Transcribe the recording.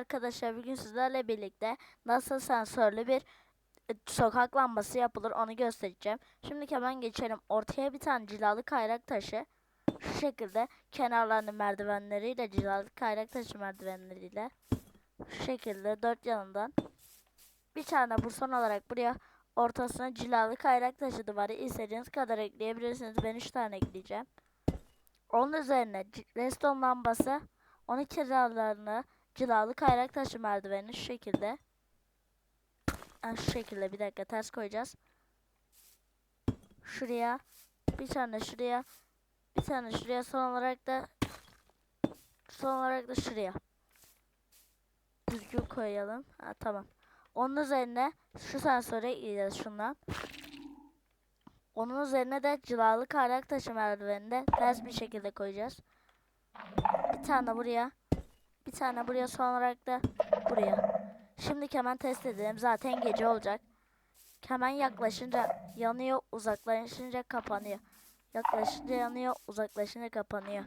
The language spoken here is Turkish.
Arkadaşlar bugün sizlerle birlikte nasıl sensörlü bir e, sokak lambası yapılır onu göstereceğim. Şimdi hemen geçelim. Ortaya bir tane cilalı kayrak taşı. Şu şekilde kenarlarını merdivenleriyle cilalı kayrak taşı merdivenleriyle şu şekilde dört yanından bir tane bu son olarak buraya ortasına cilalı kayrak taşı duvarı istediğiniz kadar ekleyebilirsiniz. Ben 3 tane ekleyeceğim. Onun üzerine redstone lambası onun kenarlarını cilalı kayrak taşı merdiveni şu şekilde. Ha, şu şekilde bir dakika ters koyacağız. Şuraya bir tane şuraya bir tane şuraya son olarak da son olarak da şuraya. Düzgün koyalım. Ha, tamam. Onun üzerine şu sensöre ekleyeceğiz şundan. Onun üzerine de cilalı kayrak taşı merdivenini de ters bir şekilde koyacağız. Bir tane buraya. Bir tane buraya son olarak da buraya. Şimdi hemen test edelim. Zaten gece olacak. Hemen yaklaşınca yanıyor, uzaklaşınca kapanıyor. Yaklaşınca yanıyor, uzaklaşınca kapanıyor.